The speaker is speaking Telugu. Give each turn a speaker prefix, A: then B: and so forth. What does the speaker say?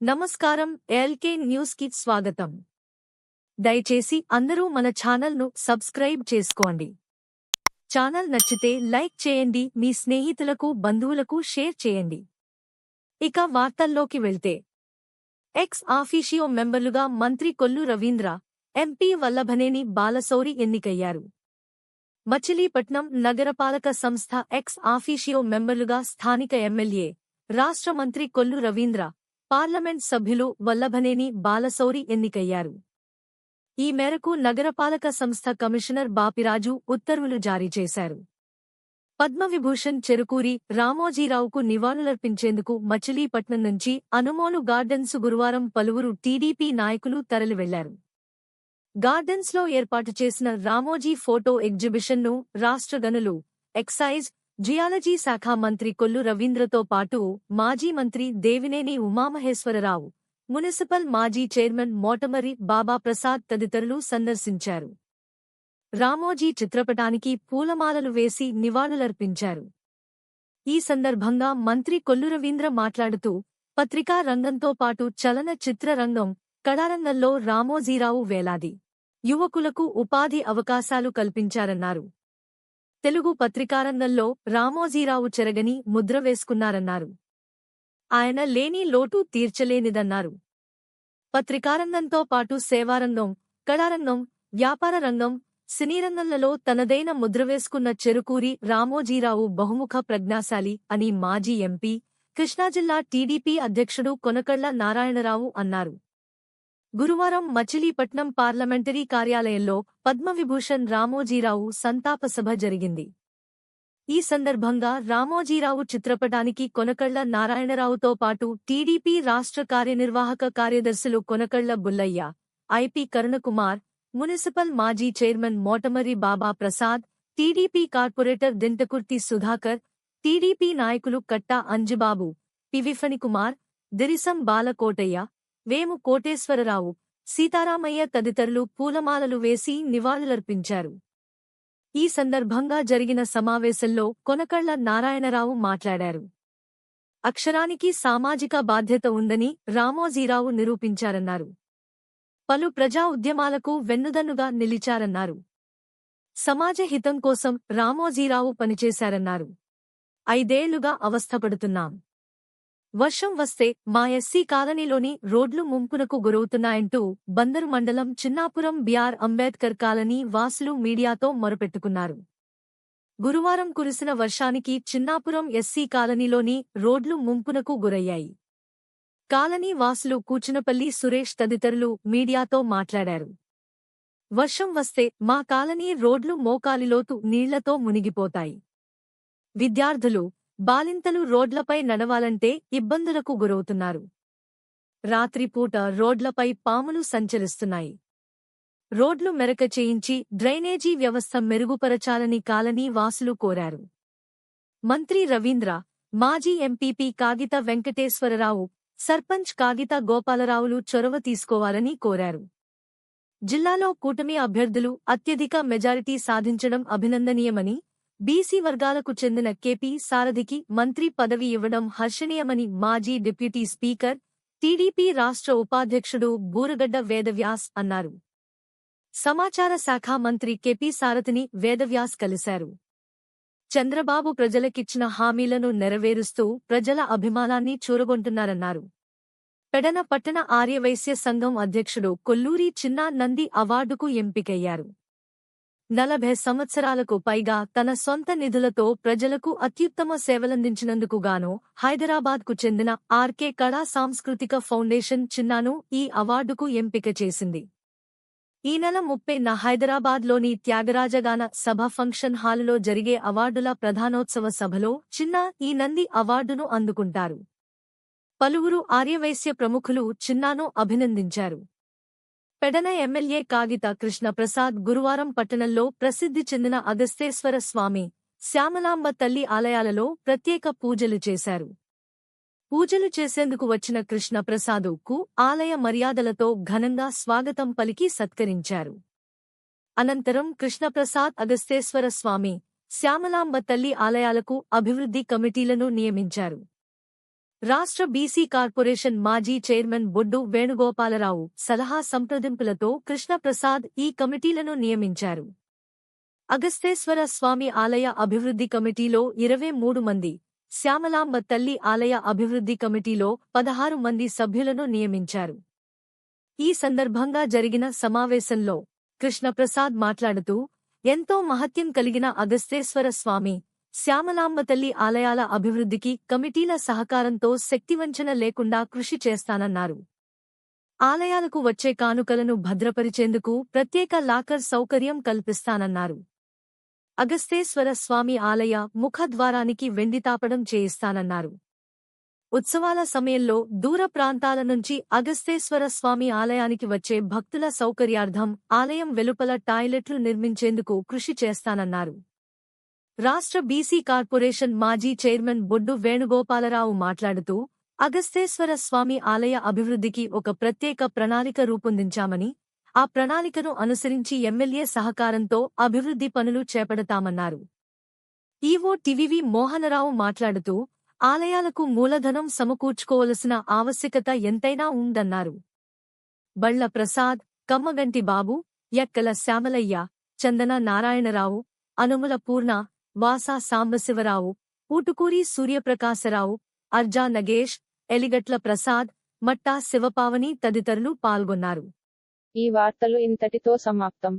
A: నమస్కారం ఎల్కే న్యూస్కి స్వాగతం. దయచేసి అందరూ మన ఛానల్ను సబ్స్క్రైబ్ చేసుకోండి. ఛానల్ నచ్చితే లైక్ చేయండి మీ స్నేహితులకు బంధువులకు షేర్ చేయండి. ఇక వార్తల్లోకి వెళ్తే. ఎక్స్ ఆఫీషియో మెంబర్లుగా మంత్రి కొల్లు రవీంద్ర ఎంపీ వల్లభనేని బాలసౌరి ఎన్నికయ్యారు. మచిలీపట్నం నగరపాలక సంస్థ ఎక్స్ ఆఫీషియో మెంబర్లుగా స్థానిక ఎమ్మెల్యే రాష్ట్ర మంత్రి కొల్లు రవీంద్ర పార్లమెంట్ సభ్యులు వల్లభనేని బాలసౌరి ఎన్నికయ్యారు. ఈ మేరకు నగరపాలక సంస్థ కమిషనర్ బాపిరాజు ఉత్తర్వులు జారీ చేశారు. పద్మవిభూషణ్ చెరుకూరి రామోజీరావుకు నివాళులర్పించేందుకు మచిలీపట్నం నుంచి అనుమోలు గార్డెన్స్ గురువారం పలువురు టీడీపీ నాయకులు తరలివెళ్ళారు. గార్డెన్స్లో ఏర్పాటు చేసిన రామోజీ ఫోటో ఎగ్జిబిషన్ను రాష్ట్ర గనులు ఎక్సైజ్ జియాలజీ శాఖ మంత్రి కొల్లు రవీంద్రతో పాటు మాజీ మంత్రి దేవినేని ఉమామహేశ్వరరావు మున్సిపల్ మాజీ చైర్మన్ మోటమరి బాబా ప్రసాద్ తదితరులు సందర్శించారు. రామోజీ చిత్రపటానికి పూలమాలలు వేసి నివాళులర్పించారు. ఈ సందర్భంగా మంత్రి కొల్లు రవీంద్ర మాట్లాడుతూ పత్రికా రంగంతో పాటు చలన చిత్రరంగం కళారంగంలో రామోజీరావు వేలాది యువకులకు ఉపాధి అవకాశాలు కల్పించారన్నారు. తెలుగు పత్రికారంగంలో రామోజీరావు చెరగని ముద్ర వేసుకున్నారన్నారు. ఆయన లేని లోటు తీర్చలేనిదన్నారు. పత్రికారంగంతో పాటు సేవారంగం కళారంగం వ్యాపార రంగం సినీరంగంలలో తనదైన ముద్ర వేసుకున్న చెరుకూరి రామోజీరావు బహుముఖ ప్రజ్ఞాశాలి అని మాజీ ఎంపీ కృష్ణాజిల్లా టీడీపీ అధ్యక్షుడు కొనకళ్ళ నారాయణరావు అన్నారు. గురువారం మచిలీపట్నం పార్లమెంటరీ కార్యాలయంలో పద్మవిభూషణ్ రామోజీరావు సంతాప సభ జరిగింది. ఈ సందర్భంగా రామోజీరావు చిత్రపటానికి కొనకళ్ళ నారాయణరావుతో పాటు టీడీపీ రాష్ట్ర కార్యనిర్వాహక కార్యదర్శులు కొనకళ్ళ బుల్లయ్య ఐపీ కరుణకుమార్ మున్సిపల్ మాజీ chairman Motamari Baba Prasad TDP corporator Dintakurthi Sudhakar TDP నాయకులు కట్టా అంజుబాబు పివిఫణికుమార్ దిరిసం బాలకోటయ్య వేము కోటేశ్వరరావు సీతారామయ్య తదితరులు పూలమాలలు వేసి నివాళులర్పించారు. ఈ సందర్భంగా జరిగిన సమావేశంలో కొనకళ్ళ నారాయణరావు మాట్లాడారు. అక్షరానికి సామాజిక బాధ్యత ఉందని రామోజీరావు నిరూపించారన్నారు. పలు ప్రజా ఉద్యమాలకు వెన్నుదన్నుగా నిలిచారన్నారు. సమాజ హితం కోసం రామోజీరావు పనిచేశారన్నారు. ఐదేళ్ళుగా అవస్థపడుతున్నాం. వర్షం వస్తే మా ఎస్సీ కాలనీలోని రోడ్లు ముంపునకు గురవుతున్నాయంటూ బందరు మండలం చిన్నాపురం బిఆర్ అంబేద్కర్ కాలనీ వాసులు మీడియాతో మొరపెట్టుకున్నారు. గురువారం కురిసిన వర్షానికి చిన్నాపురం ఎస్సీ కాలనీలోని రోడ్లు ముంపునకు గురయ్యాయి. కాలనీ వాసులు కూచునపల్లి సురేష్ తదితరులు మీడియాతో మాట్లాడారు. వర్షం వస్తే మా కాలనీ రోడ్లు మోకాలిలోతు నీళ్ళతో మునిగిపోతాయి. విద్యార్థులు బాలింతలు రోడ్లపై నడవాలంటే ఇబ్బందులకు గురవుతున్నారు. రాత్రిపూట రోడ్లపై పాములు సంచరిస్తున్నాయి. రోడ్లు మెరక చేయించి డ్రైనేజీ వ్యవస్థ మెరుగుపరచాలని కాలనీ వాసులు కోరారు. మంత్రి రవీంద్ర మాజీ ఎంపీపీ కాగిత వెంకటేశ్వరరావు సర్పంచ్ కాగిత గోపాలరావులు చొరవ తీసుకోవాలని కోరారు. జిల్లాలో కూటమి అభ్యర్థులు అత్యధిక మెజారిటీ సాధించడం అభినందనీయమని బీసీ వర్గాలకు చెందిన కేపీ సారథికి మంత్రి పదవి ఇవ్వడం హర్షణీయమని మాజీ డిప్యూటీ స్పీకర్ టీడీపీ రాష్ట్ర ఉపాధ్యక్షుడు బూరగడ్డ వేదవ్యాస్ అన్నారు. సమాచార శాఖ మంత్రి కెపి సారథిని వేదవ్యాస్ కలిశారు. చంద్రబాబు ప్రజలకిచ్చిన హామీలను నెరవేరుస్తూ ప్రజల అభిమానాన్ని చూరగొంటున్నారన్నారు. పెడన పట్టణ ఆర్యవైశ్య సంఘం అధ్యక్షుడు కొల్లూరి చిన్నా నంది అవార్డుకు ఎంపికయ్యారు. నలభై సంవత్సరాలకు పైగా తన సొంత నిధులతో ప్రజలకు అత్యుత్తమ సేవలందించినందుకుగాను హైదరాబాద్కు చెందిన ఆర్కే కళా సాంస్కృతిక ఫౌండేషన్ చిన్నాను ఈ అవార్డుకు ఎంపిక చేసింది. ఈ నెల ముప్పైన హైదరాబాద్లోని త్యాగరాజగాన సభ ఫంక్షన్ హాలులో జరిగే అవార్డుల ప్రధానోత్సవ సభలో చిన్నా ఈ నంది అవార్డును అందుకుంటారు. పలువురు ఆర్యవైశ్య ప్రముఖులు చిన్నాను అభినందించారు. పెడన ఎమ్మెల్యే కాగిత కృష్ణప్రసాద్ గురువారం పట్టణంలో ప్రసిద్ధి చెందిన అగస్తేశ్వర స్వామి శ్యామలాంబ తల్లి ఆలయాలలో ప్రత్యేక పూజలు చేశారు. పూజలు చేసేందుకు వచ్చిన కృష్ణప్రసాదుకు ఆలయ మర్యాదలతో ఘనంగా స్వాగతం పలికి సత్కరించారు. అనంతరం కృష్ణప్రసాద్ అగస్తేశ్వర స్వామి శ్యామలాంబ తల్లి ఆలయాలకు అభివృద్ధి కమిటీలను నియమించారు. రాష్ట్ర బీసీ కార్పొరేషన్ మాజీ చైర్మన్ బొడ్డు వేణుగోపాలరావు సలహా సంప్రదింపులతో కృష్ణప్రసాద్ ఈ కమిటీలను నియమించారు. అగస్తేశ్వర స్వామి ఆలయ అభివృద్ధి కమిటీలో ఇరవై మూడు మంది శ్యామలాంబ తల్లి ఆలయ అభివృద్ధి కమిటీలో పదహారు మంది సభ్యులను నియమించారు. ఈ సందర్భంగా జరిగిన సమావేశంలో కృష్ణప్రసాద్ మాట్లాడుతూ ఎంతో మహత్యం కలిగిన అగస్తేశ్వర స్వామి శ్యామలాంబ తల్లి ఆలయాల అభివృద్ధికి కమిటీల సహకారంతో శక్తివంచన లేకుండా కృషి చేస్తానన్నారు. ఆలయాలకు వచ్చే కానుకలను భద్రపరిచేందుకు ప్రత్యేక లాకర్ సౌకర్యం కల్పిస్తానన్నారు. అగస్తేశ్వర స్వామి ఆలయ ముఖద్వారానికి వెండితాపడం చేయిస్తానన్నారు. ఉత్సవాల సమయంలో దూర ప్రాంతాల నుంచి అగస్తేశ్వర స్వామి ఆలయానికి వచ్చే భక్తుల సౌకర్యార్థం ఆలయం వెలుపల టాయిలెట్లు నిర్మించేందుకు కృషి చేస్తానన్నారు. రాష్ట్ర బీసీ కార్పొరేషన్ మాజీ చైర్మన్ బొడ్డు వేణుగోపాలరావు మాట్లాడుతూ అగస్తేశ్వర స్వామి ఆలయ అభివృద్ధికి ఒక ప్రత్యేక ప్రణాళిక రూపొందించామని ఆ ప్రణాళికను అనుసరించి ఎమ్మెల్యే సహకారంతో అభివృద్ధి పనులు చేపడతామన్నారు. ఈవో టివివి మోహనరావు మాట్లాడుతూ ఆలయాలకు మూలధనం సమకూర్చుకోవలసిన ఆవశ్యకత ఎంతైనా ఉందన్నారు. బళ్ళ ప్రసాద్ కమ్మగంటి బాబు ఎక్కల శ్యామలయ్య చందన నారాయణరావు అనుముల పూర్ణ వాసా సాంబశివరావు ఊటుకూరి సూర్యప్రకాశరావు అర్జా నగేష్ ఎలిగట్ల ప్రసాద్ మట్టా శివపావని తదితరులు పాల్గొన్నారు.
B: ఈ వార్తలు ఇంతటితో సమాప్తం.